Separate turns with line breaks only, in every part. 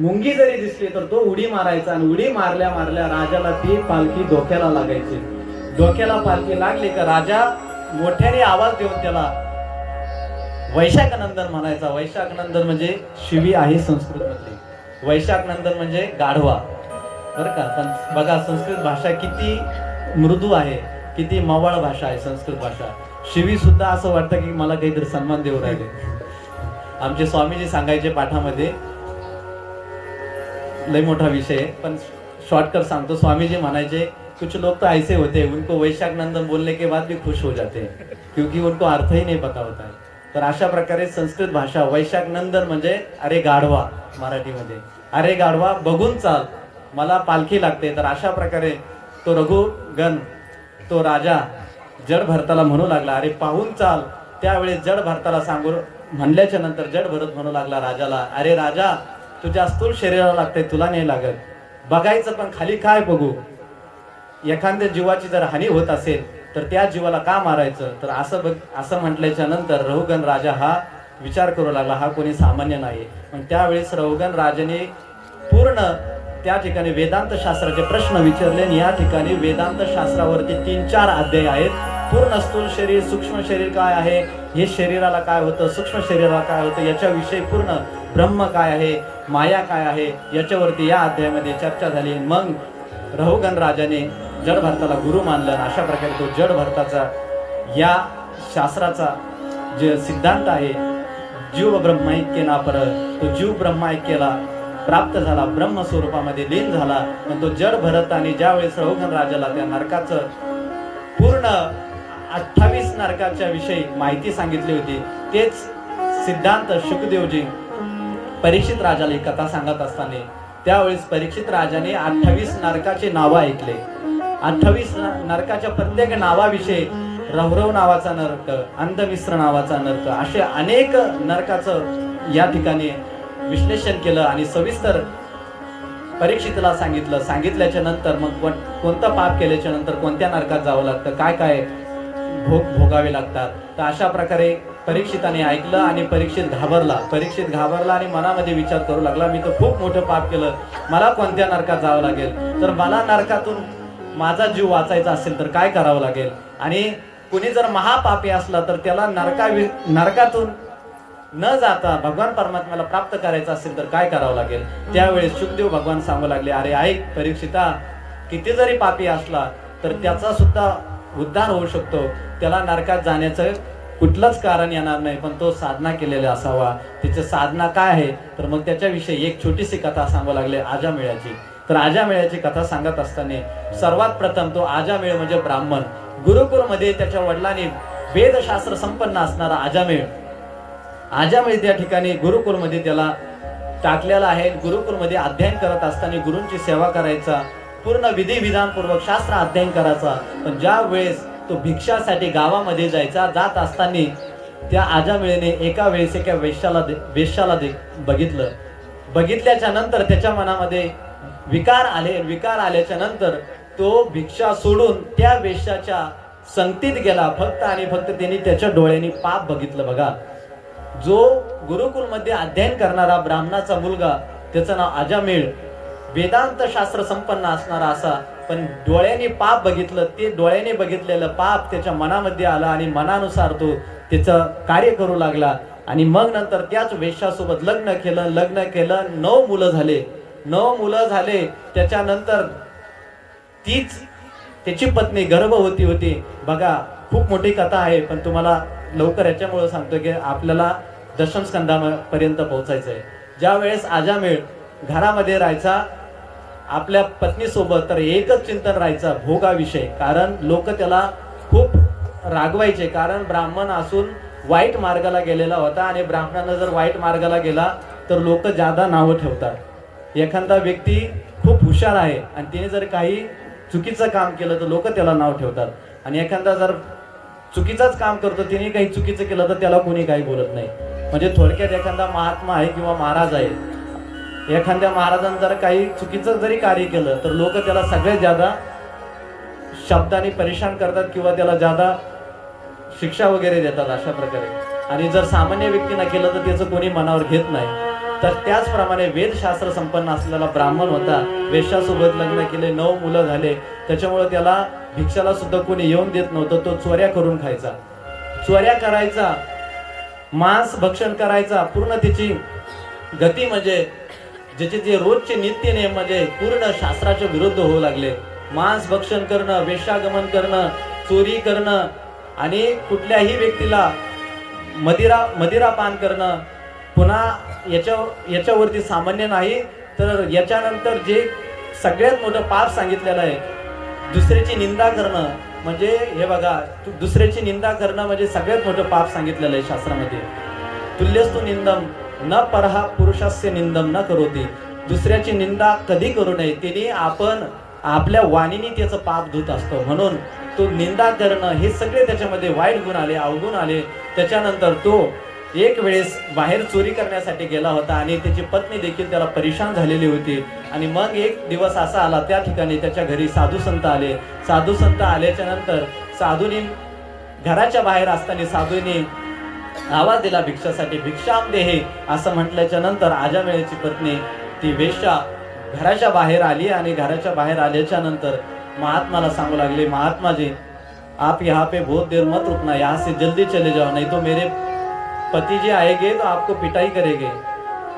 मुंगी जरी दिसली तर तो उडी मारायचा आणि उडी मारल्या मारल्या राजाला ती पालखी डोक्याला लागायची. डोक्याला पालखी लागली का राजा मोठ्याने आवाज देऊन त्याला वैशाख नंदन म्हणायचा. वैशाख नंदन म्हणजे शिवी आहे संस्कृत मधली वैशाख नंदन म्हणजे गाढवा. बरं का? पण बघा संस्कृत भाषा किती मृदू आहे किती मवाळ भाषा आहे संस्कृत भाषा. शिवी सुद्धा असं वाटतं की मला काहीतरी सन्मान देऊ राहिले. आमचे स्वामीजी सांगायचे पाठामध्ये लय मोठा विषय आहे. पण शॉर्टकट सांगतो स्वामीजी म्हणायचे कुछ लोग तो ऐसे होते उनको वैशाख नंदन बोलने के बाद भी खुश हो जाते हैं क्योंकि उनको अर्थ ही नहीं पता होता है. तर अशा प्रकारे संस्कृत भाषा वैशाख नंदन म्हणजे अरे गाढवा मराठीमध्ये. अरे गाढवा बघून चाल मला पालखी लागते. तर अशा प्रकारे तो रघुगण तो राजा जड भरताला म्हणू लागला अरे पाहून चाल. त्यावेळेस जड भरताला सांगू म्हणल्याच्या नंतर जड भरत म्हणू लागला राजाला अरे राजा तुझ्या स्थूल शरीराला लागते तुला नाही लागत. बघायचं पण खाली काय बघू? एखाद्या जीवाची जर हानी होत असेल तर त्या जीवाला का मारायचं? तर असं बघ असं म्हटल्याच्या नंतर रहुगण राजा हा विचार करू लागला हा कोणी सामान्य नाही पण त्यावेळेस रहुगण राजाने पूर्ण त्या ठिकाणी वेदांत शास्त्राचे प्रश्न विचारले आणि या ठिकाणी वेदांत शास्त्रावरती तीन चार अध्याय आहेत. पूर्ण स्थूल शरीर सूक्ष्म शरीर काय आहे? हे शरीराला काय होतं? सूक्ष्म शरीराला काय होतं? याच्याविषयी पूर्ण ब्रह्म काय आहे? माया काय आहे याच्यावरती या अध्यायामध्ये चर्चा झाली. मग रहुगण राजाने जड भारताला गुरु मानलं आणि अशा प्रकारे तो जड भारताचा या शास्त्राचा जे सिद्धांत आहे जीव ब्रह्मैक्य ना पर तो जीव ब्रह्मैक्यला प्राप्त झाला ब्रह्म स्वरूपामध्ये लीन झाला पण तो जड भरत आणि ज्यावेळेस रहुगण राजाला त्या नरकाचं पूर्ण अठ्ठावीस नरकाच्या विषयी माहिती सांगितली होती तेच सिद्धांत शुकदेवजी परीक्षित राजाला ही कथा सांगत असताना त्यावेळेस परीक्षित राजाने अठ्ठावीस नरकाचे नावं ऐकले. अठ्ठावीस नरकाच्या प्रत्येक नावाविषयी रवरव नावाचा नरक अंधमिश्र नावाचा नरक असे अनेक नरकाचं या ठिकाणी विश्लेषण केलं आणि सविस्तर परीक्षितला सांगितलं. सांगितल्याच्या नंतर मग कोणतं पाप केल्याच्यानंतर कोणत्या नरकात जावं लागतं? काय काय भोग भोगावे लागतात? तर अशा प्रकारे परीक्षिताने ऐकलं आणि परीक्षित घाबरला. परीक्षित घाबरला आणि मनामध्ये विचार करू लागला. मी तर खूप मोठं पाप केलं. मला कोणत्या नरकात जावं लागेल? तर मला नरकातून माझा जीव वाचायचा असेल तर काय करावं लागेल? आणि कुणी जर महापापी असला तर त्याला नरका नरकातून न जाता भगवान परमात्म्याला प्राप्त करायचं असेल तर काय करावं लागेल? त्यावेळेस सुखदेव भगवान सांगू लागले अरे ऐक परीक्षिता किती जरी पापी असला तर त्याचा सुद्धा उद्धार होऊ शकतो. त्याला नरकात जाण्याचं कुठलंच कारण येणार नाही पण तो साधना केलेला असावा. तिचं साधना काय आहे? तर मग त्याच्याविषयी एक छोटीशी कथा सांगू लागले आजामेळ्याची तर आजामेळ्याची कथा सांगत असताना सर्वात प्रथम तो आजा मेळ म्हणजे ब्राह्मण. गुरुकुलमध्ये त्याच्या वडिलांनी वेदशास्त्र संपन्न असणारा आजामेळ आजामेळ त्या ठिकाणी गुरुकुलमध्ये त्याला टाकलेला आहे. गुरुकुलमध्ये अध्ययन करत असताना गुरूंची सेवा करायचा पूर्ण विधी विधानपूर्वक शास्त्र अध्ययन करायचा. पण ज्या वेळेस तो भिक्षासाठी गावामध्ये जायचा. जात असताना त्या आजामिळेने एका वेळेस एका वेश्याला दे- वेश्याला दे बघितलं. बघितल्याच्या नंतर त्याच्या मनामध्ये विकार आले. विकार आल्याच्यानंतर तो भिक्षा सोडून त्या वेश्याच्या संगतीत गेला. फक्त आणि फक्त त्यांनी त्याच्या डोळ्यांनी पाप बघितलं बघा. जो गुरुकुलमध्ये अध्ययन करणारा ब्राह्मणाचा मुलगा त्याचं नाव अजामेळ वेदांत शास्त्र संपन्न असणारा असा पण डोळ्याने पाप बघितलं ते डोळ्याने बघितलेलं पाप त्याच्या मनामध्ये आलं आणि मनानुसार तो त्याचं कार्य करू लागला. आणि मग नंतर त्याच वेशासोबत लग्न केलं लग्न केलं नऊ मुलं झाले. नऊ मुलं झाले त्याच्यानंतर तीच त्याची पत्नी गर्भवती होती. बघा खूप मोठी कथा आहे पण तुम्हाला लवकर याच्यामुळं सांगतो की आपल्याला दशमस्कंदापर्यंत पोहोचायचं आहे ज्या वेळेस आजामेळ घरामध्ये राहायचा आपल्या पत्नीसोबत तर एकच चिंतन राहायचं भोगाविषयी. कारण लोक त्याला खूप रागवायचे. कारण ब्राह्मण असून वाईट मार्गाला गेलेला होता आणि ब्राह्मणानं जर वाईट मार्गाला गेला तर लोक जादा नावं ठेवतात. एखादा व्यक्ती खूप हुशार आहे आणि तिने जर काही चुकीचं काम केलं तर लोक त्याला नाव ठेवतात. आणि एखादा जर चुकीचंच काम करतो तिने काही चुकीचं केलं तर त्याला कोणी काही बोलत नाही. म्हणजे थोडक्यात एखादा महात्मा आहे किंवा महाराज आहे एखाद्या महाराजांनी जर काही चुकीचं जरी कार्य केलं तर लोक त्याला सगळ्यात ज्यादा शब्दाने परेशान करतात किंवा त्याला ज्यादा शिक्षा वगैरे देतात अशा प्रकारे. आणि जर सामान्य व्यक्तीनं केलं तर त्याचं कोणी मनावर घेत नाही. तर त्याचप्रमाणे वेदशास्त्र संपन्न असलेला ब्राह्मण होता वेशासोबत लग्न केले नऊ मुलं झाले त्याच्यामुळे त्याला भिक्षाला सुद्धा कोणी येऊन देत नव्हतं तो चोऱ्या करून खायचा. चोऱ्या करायचा मांस भक्षण करायचा पूर्ण त्याची गती म्हणजे ज्याचे जे रोजचे नित्य नियम म्हणजे पूर्ण शास्त्राच्या विरुद्ध होऊ लागले. मांस भक्षण करणं वेश्यागमन करणं चोरी करणं आणि कुठल्याही व्यक्तीला मदिरा मदिरा पान करणं पुन्हा याच्या याच्यावरती सामान्य नाही तर याच्यानंतर जे सगळ्यात मोठं पाप सांगितलेलं आहे दुसऱ्याची निंदा करणं म्हणजे हे बघा तू- दुसऱ्याची निंदा करणं म्हणजे सगळ्यात मोठं पाप सांगितलेलं आहे शास्त्रामध्ये. तुल्यस्तु निंदम न परहा पुरुषास्य निंदम न करोती. दुसऱ्याची निंदा कधी करू नये तिने आपण आपल्या वाणीने त्याचं पाप धुत असतो. म्हणून तो निंदा करणं हे सगळे त्याच्यामध्ये वाईट गुण आले अवगुण आले. त्याच्यानंतर तो एक वेळेस बाहेर चोरी करण्यासाठी गेला होता आणि त्याची पत्नी देखील त्याला परेशान झालेली होती. आणि मग एक दिवस असा आला त्या ठिकाणी त्याच्या घरी साधू संत आले. साधू संत आल्याच्यानंतर साधूने घराच्या बाहेर असताना साधूने आवाज दिला भिक्षासाठी भिक्षाम देहे असं म्हटल्याच्या नंतर आजामेळेची पत्नी ती वेश्या घराच्या बाहेर आली आणि घराच्या बाहेर आल्याच्यानंतर महात्माला सांगू लागले महात्मा जी आप यहाँ पे बहुत देर मत रुकना यहाँ से जल्दी चले जाओ नहीं तो मेरे पति जी आएंगे तो आपको पिटाई करेंगे।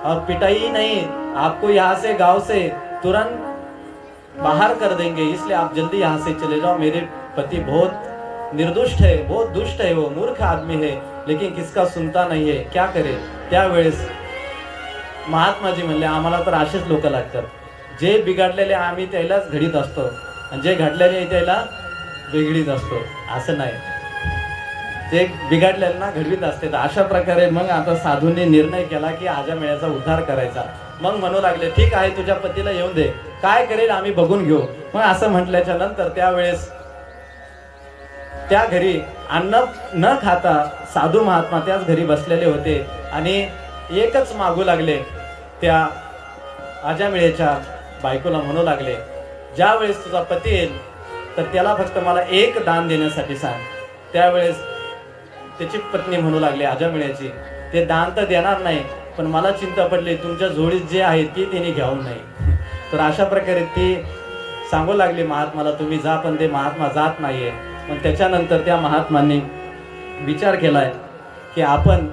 और पिटाई ही नहीं आपको यहाँ से गांव से तुरंत बाहर कर देंगे इसलिए आप जल्दी यहाँ से चले जाओ। मेरे पति बहुत निर्दुष्ट है बहुत दुष्ट है वो मूर्ख आदमी है। लेकिन किसका सुनता नाही आहे क्या करे? त्यावेळेस महात्माजी म्हणले आम्हाला तर असेच लोक लागतात. जे बिघडलेले आम्ही त्यालाच घडीत असतो आणि जे घडलेले त्याला बिघडीत असतो. असं नाही. ते बिघडलेल्यांना घडवीत असते तर अशा प्रकारे मग आता साधूंनी निर्णय केला की आजा मेळ्याचा उद्धार करायचा. मग म्हणू लागले ठीक आहे तुझ्या पतीला येऊन दे. काय करेल आम्ही बघून घेऊ. मग असं म्हटल्याच्या नंतर त्यावेळेस त्या घरी अन्न न खाता साधू महात्मा त्याच घरी बसलेले होते आणि एकच मागू लागले. त्या आजामिळेच्या बायकोला म्हणू लागले ज्या वेळेस तुझा पती येईल तर त्याला फक्त मला एक दान देण्यासाठी सांग. त्यावेळेस त्याची पत्नी म्हणू लागली आजामिळ्याची ते दान तर देणार नाही पण मला चिंता पडली तुमच्या जोडीत जे आहे ती तिने घेऊन नाही. तर अशा प्रकारे ती सांगू लागली महात्माला तुम्ही जा पण ते महात्मा जात नाहीये. पण त्याच्यानंतर त्या महात्मांनी विचार केलाय की आपण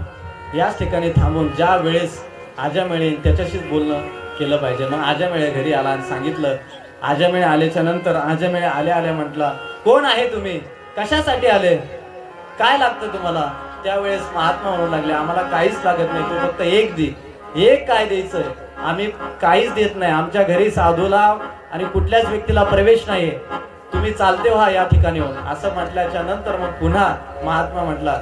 याच ठिकाणी थांबून ज्या वेळेस आजामेळे त्याच्याशीच बोलणं केलं पाहिजे. मग आजामेळे घरी आला आणि सांगितलं आजामेळे आल्याच्यानंतर आजामेळे आल्या आल्या म्हटला कोण आहे तुम्ही? कशासाठी आले? काय लागतं तुम्हाला? त्यावेळेस महात्मा म्हणू लागले आम्हाला काहीच लागत नाही तू फक्त एक दे. एक काय द्यायचं आम्ही काहीच देत नाही. आमच्या घरी साधूला आणि कुठल्याच व्यक्तीला प्रवेश नाहीये. तुम्ही चालते व्हा या ठिकाणी असं म्हटल्याच्या नंतर मग पुन्हा महात्मा म्हटला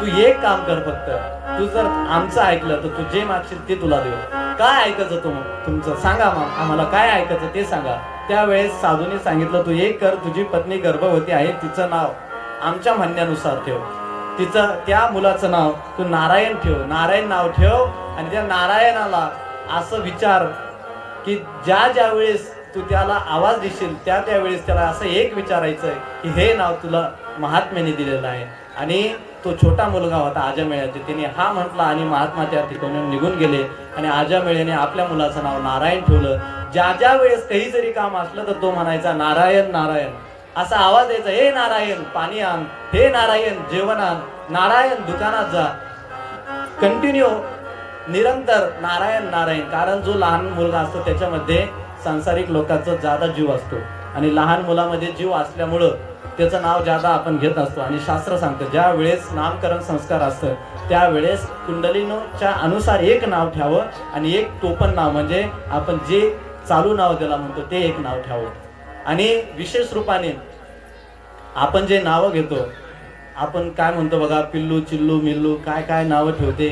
तू एक काम कर फक्त. तू जर आमचं ऐकलं तर तू जे मागशील ते तुला देऊ. काय ऐकायचं तू तुमचं सांगा मग. आम्हाला काय ऐकायचं ते सांगा. त्यावेळेस साधूने सांगितलं तू एक कर. तुझी पत्नी गर्भवती आहे. तिचं नाव आमच्या म्हणण्यानुसार ठेव. तिचं त्या मुलाचं नाव तू नारायण ठेव. नारायण नाव ठेव आणि त्या नारायणाला असं विचार की ज्या ज्या वेळेस तू त्याला आवाज देशील त्या त्यावेळेस त्याला असं एक विचारायचं आहे की हे नाव तुला महात्म्याने दिलेलं आहे. आणि तो छोटा मुलगा होता आजामेळ्याचे तिने हा म्हटला आणि महात्मा त्या ठिकाणी निघून गेले. आणि आजामेळ्याने आपल्या मुलाचं नाव नारायण ठेवलं. ज्या ज्या वेळेस काही जरी काम असलं तर तो म्हणायचा नारायण नारायण. असा आवाज यायचा हे नारायण पाणी आण. हे नारायण जेवण आण. नारायण दुकानात जा. कंटिन्यू निरंतर नारायण नारायण. कारण जो लहान मुलगा असतो त्याच्यामध्ये सांसारिक लोकांचा जादा जीव असतो. आणि लहान मुलामध्ये जीव असल्यामुळं त्याचं नाव जादा आपण घेत असतो. आणि शास्त्र सांगतं ज्या वेळेस नामकरण संस्कार असतं त्यावेळेस कुंडलीनोच्या अनुसार एक नाव ठेवावं आणि एक टोपण नाव म्हणजे आपण जे चालू नाव त्याला म्हणतो ते एक नाव ठेवावं. आणि विशेष रूपाने आपण जे नावं घेतो आपण काय म्हणतो बघा पिल्लू चिल्लू मिल्लू काय काय नावं ठेवते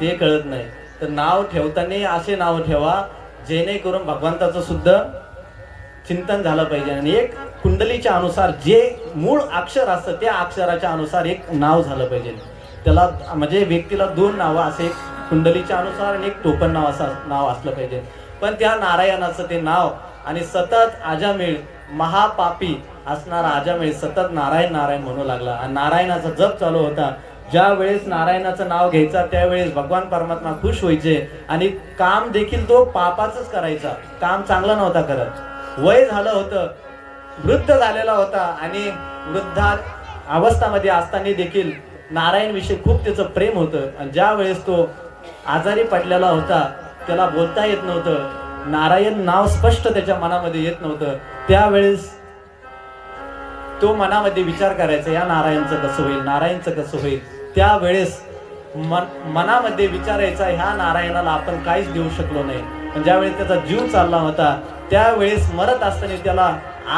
ते कळत नाही. तर नाव ठेवताना असे नाव ठेवा जेणेकरून भगवंताचं सुद्धा चिंतन झालं पाहिजे. आणि एक कुंडलीच्या अनुसार जे मूळ अक्षर असतं त्या अक्षराच्या अनुसार एक नाव झालं पाहिजे. त्याला म्हणजे व्यक्तीला दोन नावं असे एक कुंडलीच्या अनुसार आणि एक टोपण नाव असं नाव असलं पाहिजे. पण त्या नारायणाचं ते नाव आणि सतत आजामेळ महापापी असणारा आजामेळ सतत नारायण नारायण म्हणू लागला. आणि नारायणाचा जप चालू होता. ज्या वेळेस नारायणाचं नाव घ्यायचा त्यावेळेस भगवान परमात्मा खुश व्हायचे आणि काम देखील तो पापाचंच करायचा. काम चांगलं नव्हता करत. वय झालं होतं वृद्ध झालेला होता आणि वृद्धा अवस्थामध्ये असताना देखील नारायण विषयी खूप त्याचं प्रेम होतं. आणि ज्या वेळेस तो आजारी पडलेला होता त्याला बोलता येत नव्हतं. नारायण नाव स्पष्ट त्याच्या मनामध्ये येत नव्हतं. त्यावेळेस तो मनामध्ये विचार करायचा या नारायणचं कसं होईल? नारायणचं कसं होईल? त्यावेळेस मन मनामध्ये विचारायचा ह्या नारायणाला आपण काहीच देऊ शकलो नाही. पण ज्यावेळेस त्याचा जीव चालला होता त्यावेळेस मरत असताना त्याला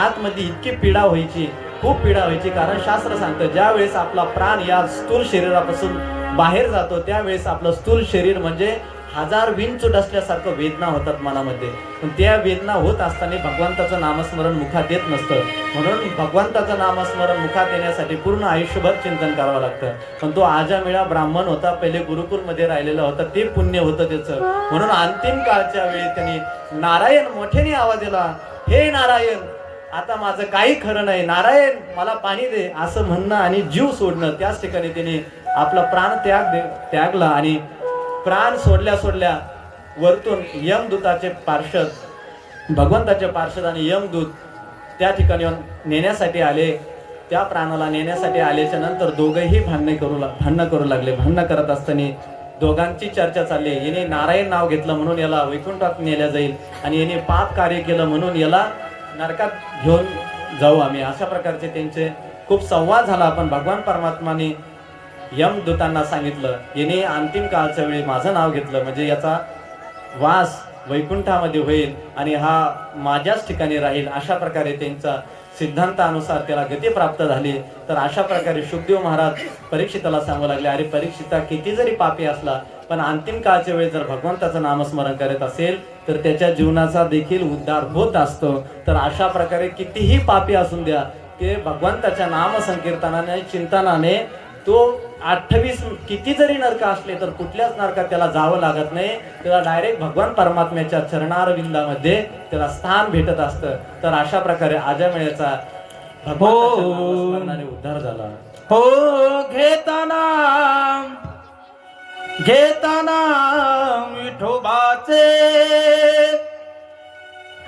आतमध्ये इतकी पीडा व्हायची खूप पीडा व्हायची. कारण शास्त्र सांगतं ज्यावेळेस आपला प्राण या स्थूल शरीरापासून बाहेर जातो त्यावेळेस आपलं स्थूल शरीर म्हणजे हजार विंचूट असल्यासारखं वेदना होतात मनामध्ये. पण त्या वेदना होत असताना भगवंताचं नामस्मरण मुखात येत नसतं. म्हणून भगवंताचं नामस्मरण मुखात येण्यासाठी पूर्ण आयुष्यभर चिंतन करावं लागतं. पण तो आजामेळा ब्राह्मण होता पहिले गुरुकुलमध्ये राहिलेला होता ते पुण्य होतं त्याचं. म्हणून अंतिम काळच्या वेळी त्यांनी नारायण मोठ्याने आवाज दिला. हे नारायण आता माझं काही खरं नाही. नारायण मला पाणी दे. असं म्हणणं आणि जीव सोडणं त्याच ठिकाणी त्याने आपला प्राण त्याग दे त्यागला आणि प्राण सोडल्या सोडल्या वरतून यमदूताचे पार्षद भगवंताचे पार्षद आणि यमदूत त्या ठिकाणी नेण्यासाठी आले. त्या प्राणाला नेण्यासाठी आल्याच्यानंतर दोघंही भांडणे करू ला- भांडणं करू लागले. भांडणं करत असताना दोघांची चर्चा चालली. याने नारायण नाव घेतलं म्हणून याला वैकुंठात नेल्या जाईल आणि याने पाप कार्य केलं म्हणून याला नरकात घेऊन जाऊ आम्ही. अशा प्रकारचे त्यांचे खूप संवाद झाला. आपण भगवान परमात्माने यमदूतांना सांगितलं याने अंतिम काळच्या वेळी माझं नाव घेतलं म्हणजे याचा वास वैकुंठामध्ये होईल आणि हा माझ्याच ठिकाणी राहील. अशा प्रकारे त्यांचा सिद्धांतानुसार त्याला गती प्राप्त झाली. तर अशा प्रकारे शुभदेव महाराज परीक्षिताला सांगू लागले अरे परीक्षिता किती जरी पापी असला पण अंतिम काळच्या वेळी जर भगवंताचं नामस्मरण करत असेल तर त्याच्या जीवनाचा देखील उद्धार होत असतो. तर अशा प्रकारे कितीही पापी असून द्या ते भगवंताच्या नामसंकीर्तनाने चिंतनाने तो अठ्ठावीस किती जरी नरक असले तर कुठल्याच नरकात त्याला जावं लागत नाही. त्याला डायरेक्ट भगवान परमात्म्याच्या चरणारविंदामध्ये त्याला स्थान भेटत असतं. तर अशा प्रकारे आजमेळ्याचा
हो.
उद्धार झाला.
हो घेताना घेताना विठोबाचे.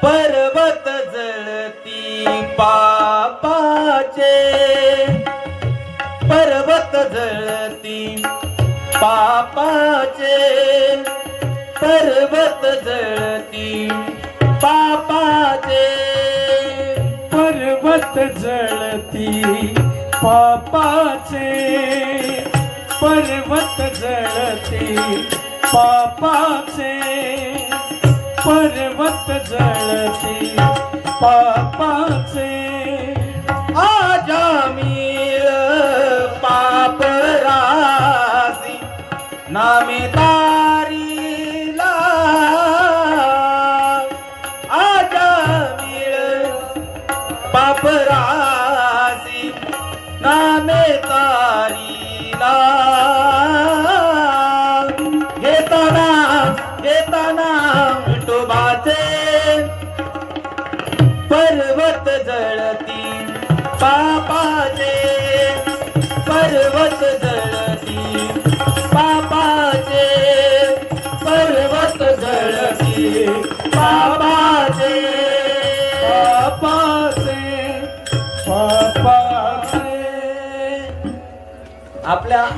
पर्वत जळती पापाचे. पर्वत जळती पापाचे. पर्वत जळती पापाचे.
पर्वत जळती पापाचे. पर्वत जळती पापाचे. पर्वत जळती
पा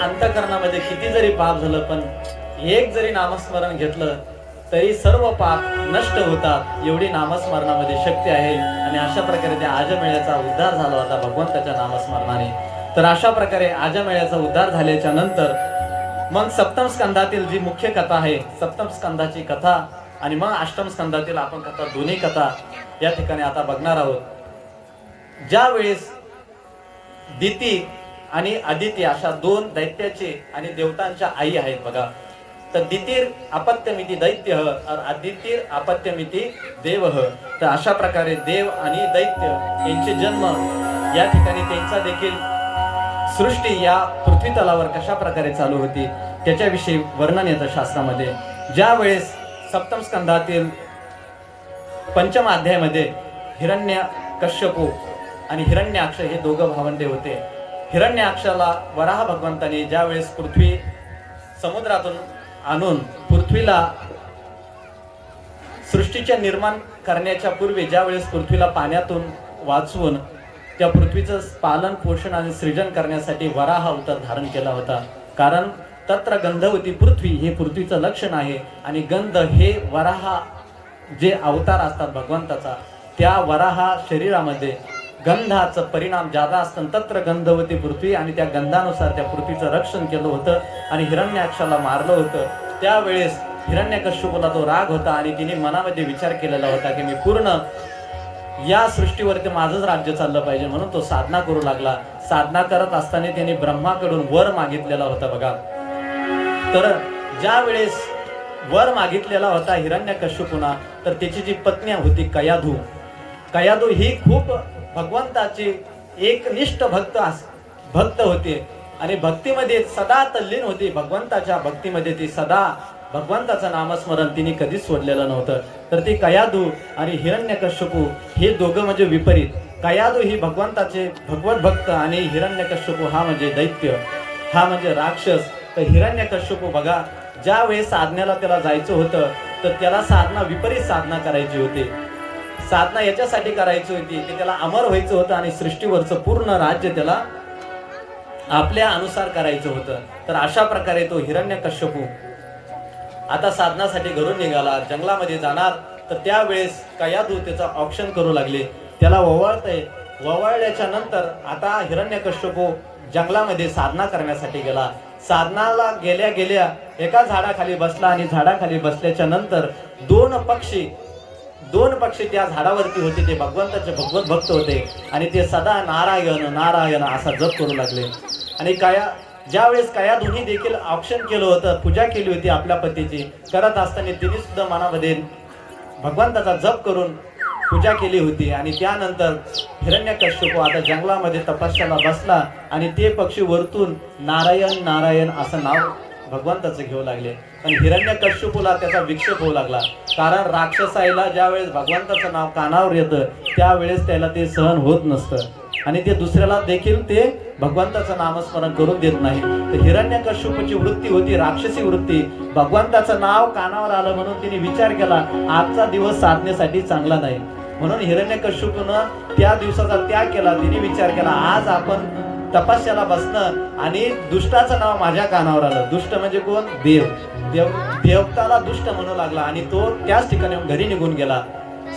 अंतकरणामध्ये किती जरी पाप झालं पण एक जरी नामस्मरण घेतलं तरी सर्व पाप नष्ट होतात. एवढी नामस्मरणामध्ये शक्ती आहे. आणि अशा प्रकारे त्या आजमेळ्याचा उद्धार झाला होता भगवंताच्या नामस्मरणाने. तर अशा प्रकारे आजमेळ्याचा उद्धार झाल्याच्यानंतर मग सप्तम स्कंधातील जी मुख्य कथा आहे सप्तम स्कंधाची कथा आणि मग अष्टम स्कंधातील आपण कथा दोन्ही कथा या ठिकाणी आता बघणार आहोत. ज्या वेळेस दिती आणि आदित्य अशा दोन दैत्याचे आणि देवतांच्या आई आहेत बघा. तर दितीर अपत्यमिती दैत्य आदितीर अपत्यमिती देव. तर अशा प्रकारे देव आणि दैत्य यांचे जन्म या ठिकाणी त्यांचा देखील सृष्टी या पृथ्वी तलावर कशा प्रकारे चालू होती त्याच्याविषयी वर्णन येतं शास्त्रामध्ये. ज्या वेळेस सप्तम स्कंधातील पंचम अध्यायामध्ये हिरण्य कश्यपू आणि हिरण्याक्ष हे दोघं भावंडे होते हिरण्याक्षाला वराह भगवंताने ज्यावेळेस पृथ्वी समुद्रातून आणून पृथ्वीला सृष्टीचे निर्माण करण्याच्या पूर्वी ज्यावेळेस पृथ्वीला पाण्यातून वाचवून त्या पृथ्वीचं पालन पोषण आणि सृजन करण्यासाठी वराह अवतार धारण केला होता. कारण तत्र गंधवती पृथ्वी हे पृथ्वीचं लक्षण आहे आणि गंध हे वराहा जे अवतार असतात भगवंताचा त्या वराहा शरीरामध्ये गंधाचं परिणाम जादा असतं तत्र गंधवती पृथ्वी आणि त्या गंधानुसार त्या पृथ्वीचं रक्षण केलं होतं आणि हिरण्याक्षाला मारलं होतं. त्यावेळेस हिरण्यकश्यपूला तो राग होता आणि तिने मनामध्ये विचार केलेला होता की मी पूर्ण या सृष्टीवरती माझंच राज्य चाललं पाहिजे म्हणून तो साधना करू लागला. साधना करत असताना त्याने ब्रह्माकडून वर मागितलेला होता बघा. तर ज्या वेळेस वर मागितलेला होता हिरण्यकश्यपूना तर त्याची जी पत्नी होती कयाधू कयादू ही खूप भगवंताची एकनिष्ठ भक्त भक्त होते. आणि भक्तीमध्ये सदा तल्लीन होती. भगवंताच्या भक्तीमध्ये ती सदा भगवंताचं नामस्मरण तिने कधीच सोडलेलं नव्हतं. तर ती कयादू आणि हिरण्यकश्यपू हे दोघं म्हणजे विपरीत. कयादू ही भगवंताचे भगवत भक्त आणि हिरण्यकश्यपू हा म्हणजे दैत्य. हा म्हणजे राक्षस. तर हिरण्यकश्यपू बघा ज्या वेळेस साधण्याला त्याला जायचं होतं तर त्याला साधना विपरीत साधना करायची होती. साधना याच्यासाठी करायची होती की त्याला अमर व्हायचं होतं आणि सृष्टीवरचं पूर्ण राज्य त्याला आपल्या अनुसार करायचं होतं. तर अशा प्रकारे तो हिरण्यकश्यपू आता साधनासाठी घरून निघाला जंगलामध्ये जाणार. तर त्यावेळेस कयादू त्याचा ऑप्शन करू लागले. त्याला ववाळतय. ववाळल्याच्या नंतर आता हिरण्यकश्यपू जंगलामध्ये साधना करण्यासाठी गेला. साधनाला गेल्या गेल्या एका झाडाखाली बसला आणि झाडाखाली बसल्याच्या नंतर दोन पक्षी दोन पक्षी त्या झाडावरती होते ते भगवंताचे भगवत भक्त होते आणि ते सदा नारायण नारायण असा जप करू लागले. आणि काया ज्यावेळेस काया दोन्ही देखील ऑप्शन केलं होतं पूजा केली होती आपल्या पतीची करत असताना तिने सुद्धा मनामध्ये भगवंताचा जप करून पूजा केली होती. आणि त्यानंतर हिरण्यकश्यपू आता जंगलामध्ये तपस्याला बसला आणि ते पक्षी वरतून नारायण नारायण असं नाव भगवंताचं घेऊ लागले. पण हिरण्यकश्यपूला त्याचा विक्षेप होऊ लागला. कारण राक्षसाईला ज्यावेळेस भगवंताचं नाव कानावर येतं त्यावेळेस त्याला ते सहन होत नसतं. आणि ते दुसऱ्याला देखील ते भगवंताचं नामस्मरण करून देत नाही. तर हिरण्यकश्यपूची वृत्ती होती राक्षसी वृत्ती. भगवंताचं नाव कानावर आलं म्हणून तिने विचार केला आजचा दिवस साधण्यासाठी चांगला नाही. म्हणून हिरण्यकश्यपूनं त्या दिवसाचा त्याग केला. तिने विचार केला आज आपण तपस्याला बसणं आणि दुष्टाचं नाव माझ्या कानावर आलं. दुष्ट म्हणजे कोण? देव. देव देवताला दुष्ट म्हणू लागला आणि तो त्याच ठिकाणी घरी निघून गेला.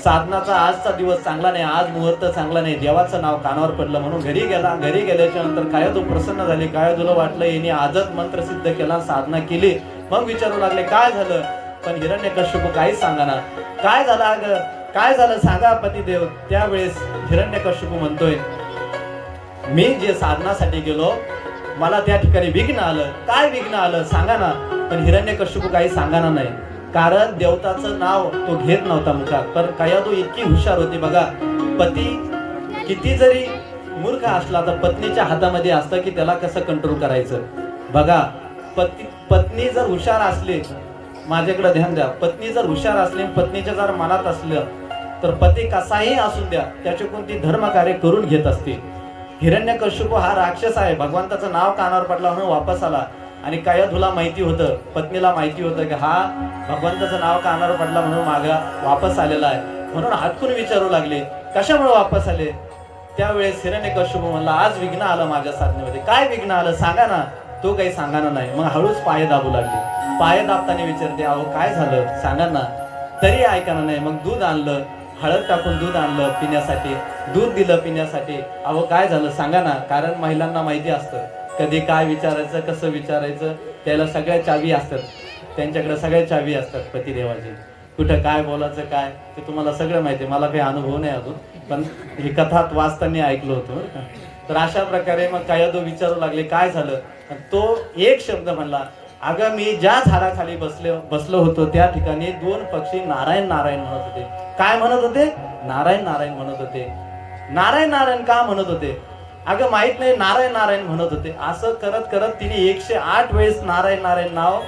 साधनाचा आजचा दिवस चांगला नाही आज मुहूर्त चांगला नाही. देवाचं नाव कानावर पडलं म्हणून घरी गेला. घरी गेल्याच्यानंतर काय तो प्रसन्न झाले. काय तुला वाटलं? याने आजच मंत्र सिद्ध केला साधना केली. मग विचारू लागले काय झालं? पण हिरण्यकश्यप काहीच सांगाना. काय झालं अग? काय झालं? सांगा पतिदेव. त्यावेळेस हिरण्यकश्यप म्हणतोय मी जे साधनासाठी गेलो मला त्या ठिकाणी विघ्न आलं. काय विघ्न आलं सांगा ना. पण हिरण्यकश्यपू काही सांगाना नाही. कारण देवताचं नाव तो घेत नव्हता मुखात. पण काय इतकी हुशार होती बघा. पती किती जरी मूर्ख असला तर पत्नीच्या हातामध्ये असतं की त्याला कसं कंट्रोल करायचं? बघा पती पत्नी जर हुशार असली माझ्याकडे ध्यान द्या. पत्नी जर हुशार असली पत्नीच्या जर मनात असलं तर पती कसाही असू द्या त्याचे कोणती धर्मकार्य करून घेत असते हिरण्यकश्यप हा राक्षस आहे. भगवंताचं नाव कानावर पडला म्हणून वापस आला. आणि काय माहिती होतं पत्नीला माहिती होतं की हा भगवंताचं नाव कानावर पडला म्हणून मागा वापस आलेला आहे. म्हणून हातकून विचारू लागले कशामुळे वापस आले? त्यावेळेस हिरण्यकश्यप म्हणला आज विघ्न आलं माझ्या साधनेमध्ये. काय विघ्न आलं? सांगा ना. तो काही सांगाना नाही. मग हळूच पाय दाबू लागले. पाय दाबताना विचारते अहो काय झालं? सांगा ना. तरी ऐकाना नाही. मग दूध आणलं हळद टाकून दूध आणलं पिण्यासाठी. दूध दिलं पिण्यासाठी. अहो काय झालं सांगा ना. कारण महिलांना माहिती असतं. कधी काय विचारायचं कसं विचारायचं त्याला सगळ्या चावी असतात. त्यांच्याकडे सगळ्या चावी असतात पतिदेवाची कुठं काय बोलायचं काय? ते तुम्हाला सगळं माहिती आहे. मला काही अनुभव नाही अजून. पण ही कथात वाचताना ऐकलं होतं बरं का. तर अशा प्रकारे मग काय विचारू लागले. काय झालं? तो एक शब्द म्हणला अगं मी ज्या झाडाखाली बसले बसलो होतो त्या ठिकाणी दोन पक्षी नारायण नारायण म्हणत होते. काय म्हणत होते? नारायण नारायण म्हणत होते. नारायण नारायण का म्हणत होते? अगं माहीत नाही नारायण नारायण म्हणत होते. असं करत करत तिने एकशे आठ वेळेस नारायण नारायण नाव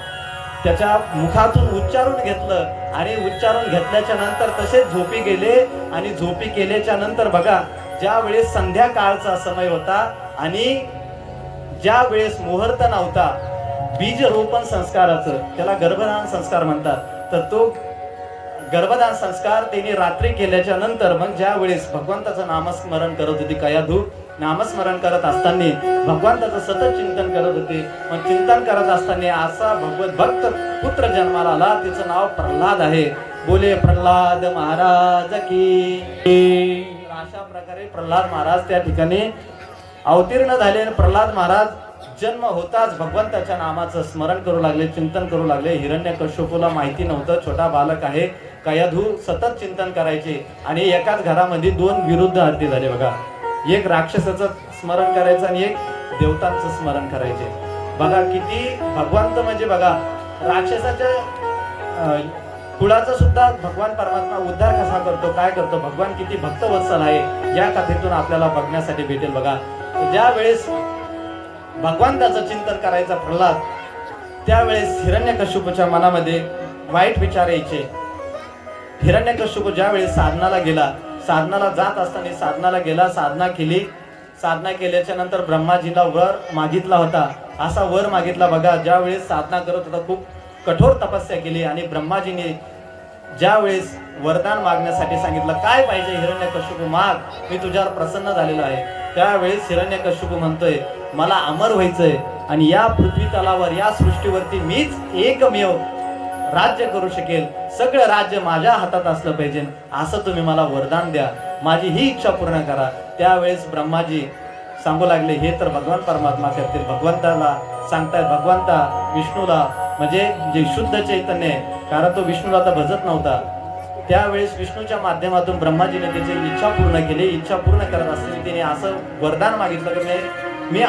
त्याच्या मुखातून उच्चारून घेतलं. आणि उच्चारून घेतल्याच्या नंतर तसेच झोपी गेले. आणि झोपी केल्याच्यानंतर बघा ज्या वेळेस संध्याकाळचा समय होता आणि ज्या वेळेस मुहूर्त नव्हता बीज रोपण संस्काराचं त्याला गर्भधान संस्कार म्हणतात. तर तो गर्भदान संस्कार त्यांनी रात्री केल्याच्यानंतर मग ज्या वेळेस भगवंताचं नामस्मरण करत होती कयाधू नामस्मरण करत असताना भगवंताचं सतत चिंतन करत होते. मग चिंतन करत असताना असा भगवत भक्त पुत्र जन्माला आला. तिचं नाव प्रल्हाद आहे. बोले प्रल्हाद महाराज की अशा प्रकारे प्रल्हाद महाराज त्या ठिकाणी अवतीर्ण झाले प्रल्हाद महाराज जन्म होताच भगवंताच्या नामाचं स्मरण करू लागले चिंतन करू लागले. हिरण्य कश्यपूला माहिती नव्हतं छोटा बालक आहे. कयाधू सतत चिंतन करायचे आणि एकाच घरामध्ये दोन विरुद्ध आरती झाले बघा. एक राक्षसाचं स्मरण करायचं आणि एक देवतांचं स्मरण करायचे. बघा किती भगवंत म्हणजे बघा राक्षसाच्या कुळाचा सुद्धा भगवान परमात्मा उद्धार कसा करतो काय करतो भगवान किती भक्तवत्सल आहे या कथेतून आपल्याला बघण्यासाठी भेटेल बघा. ज्या वेळेस भगवंताचं चिंतन करायचा प्रल्हाद त्यावेळेस हिरण्यकश्यपूच्या मनामध्ये वाईट विचार यायचे. हिरण्यकश्यप ज्यावेळेस साधनाला गेला साधनाला जात असताना साधनाला गेला साधना केली साधना केल्याच्यानंतर ब्रह्माजीला वर मागितला होता. असा वर मागितला बघा ज्यावेळेस साधना करत होता खूप कठोर तपस्या केली आणि ब्रह्माजीने ज्यावेळेस वरदान मागण्यासाठी सांगितलं काय पाहिजे हिरण्यकश्यप माग? मी तुझ्यावर प्रसन्न झालेलो आहे. त्यावेळेस हिरण्यकश्यप म्हणतोय मला अमर व्हायचंय आणि या पृथ्वी तलावर या सृष्टीवरती मीच एकमेव राज्य करू शकेल. सगळं राज्य माझ्या हातात असलं पाहिजे. असं तुम्ही मला वरदान द्या. माझी ही इच्छा पूर्ण करा. त्यावेळेस ब्रह्माजी सांगू लागले हे तर भगवान परमात्मा करतील. भगवंताला सांगतायत भगवंता विष्णूला. म्हणजे जे शुद्ध चैतन्य आहे कारण तो विष्णूला तर भजत नव्हता. त्यावेळेस विष्णूच्या माध्यमातून ब्रह्माजीने त्याची इच्छा पूर्ण केली. इच्छा पूर्ण करत असताना तिने असं वरदान मागितलं की मी- मी